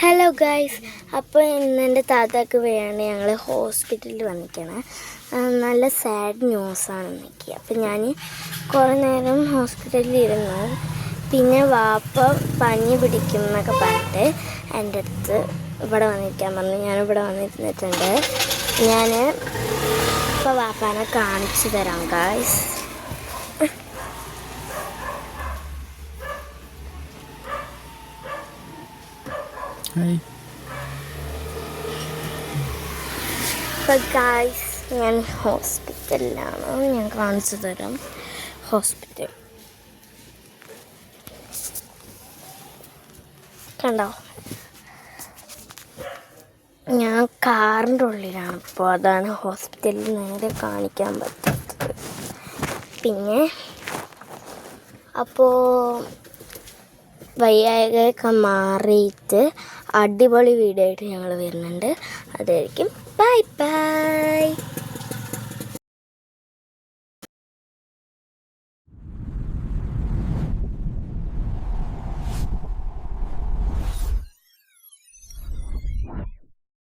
Hello guys അപ്പോൾ ഇന്ന് എന്റെ താത്താക്ക് വേണ്ടി ഞങ്ങൾ ഹോസ്പിറ്റലിൽ വന്നിരിക്കണം. നല്ല സാഡ് ന്യൂസാണ് എനിക്ക് അപ്പം ഞാൻ കുറേ നേരം ഹോസ്പിറ്റലിൽ ഇരുന്നു. പിന്നെ വാപ്പ പനി പിടിക്കും എന്നൊക്കെ പറഞ്ഞിട്ട് എന്റെ അടുത്ത് ഇവിടെ വന്നിരിക്കാൻ പറഞ്ഞു. ഞാനിവിടെ വന്നിരുന്നിട്ടുണ്ട്. ഞാൻ ഇപ്പോൾ വാപ്പാനെ കാണിച്ചു തരാം ഗായ്സ് ഹായ് ഗായ്സ് ഞാൻ ഹോസ്പിറ്റലിലാണ്. ഞാൻ കാണിച്ചു തരാം ഹോസ്പിറ്റൽ. കണ്ടോ? ഞാൻ കാറിന്റെ ഉള്ളിലാണ്. അപ്പോൾ അതാണ് ഹോസ്പിറ്റലിൽ നേരെ കാണിക്കാൻ പറ്റാത്തത് പിന്നെ? അപ്പോൾ വയ്യായ്കയൊക്കെ മാറിയിട്ട് അടിപൊളി വീഡിയോ ആയിട്ട് ഞങ്ങൾ വരുന്നുണ്ട്. അതായിരിക്കും. ബൈ